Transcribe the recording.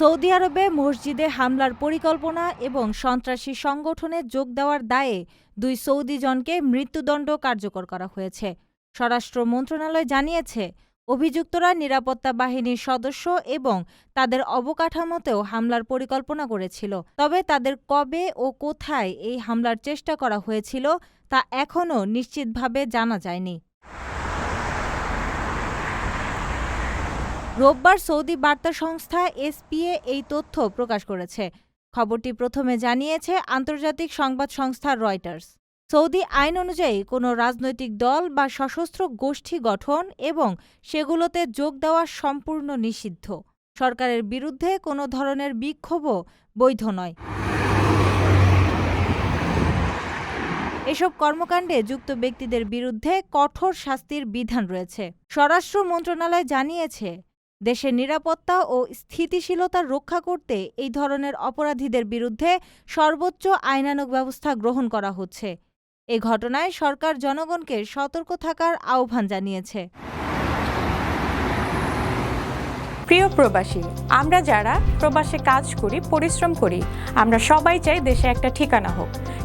Saudi আরবে মসজিদে হামলার পরিকল্পনা এবং সন্ত্রাসী সংগঠনে যোগ দেওয়ার দায়ে দুই সৌদি জনকে মৃত্যুদণ্ড কার্যকর করা হয়েছে। স্বরাষ্ট্র মন্ত্রণালয় জানিয়েছে, অভিযুক্তরা নিরাপত্তা বাহিনীর সদস্য এবং তাদের অবকাঠামোতেও হামলার পরিকল্পনা করেছিল। তবে তাদের কবে ও কোথায় এই হামলার চেষ্টা করা হয়েছিল তা এখনও নিশ্চিতভাবে জানা যায়নি। রোববার সৌদি বার্তা সংস্থা এসপিএ এই তথ্য প্রকাশ করেছে। খবরটি প্রথমে জানিয়েছে আন্তর্জাতিক সংবাদ সংস্থা রয়টার্স। সৌদি আইন অনুযায়ী কোনো রাজনৈতিক দল বা সশস্ত্র গোষ্ঠী গঠন এবং সেগুলোতে যোগ দেওয়া সম্পূর্ণ নিষিদ্ধ। সরকারের বিরুদ্ধে কোনো ধরনের বিক্ষোভও বৈধ নয়। এসব কর্মকাণ্ডে যুক্ত ব্যক্তিদের বিরুদ্ধে কঠোর শাস্তির বিধান রয়েছে। স্বরাষ্ট্র মন্ত্রণালয় জানিয়েছে দেশের নিরাপত্তা ও স্থিতিশীলতা রক্ষা করতে এই ধরনের অপরাধীদের বিরুদ্ধে সর্বোচ্চ আইনানুগ ব্যবস্থা গ্রহণ করা হচ্ছে। এ ঘটনায় সরকার জনগণকে সতর্ক থাকার আহ্বান জানিয়েছে। প্রিয় প্রবাসী, আমরা যারা প্রবাসে কাজ করি, পরিশ্রম করি, আমরা সবাই চাই দেশে একটা ঠিকানা হোক।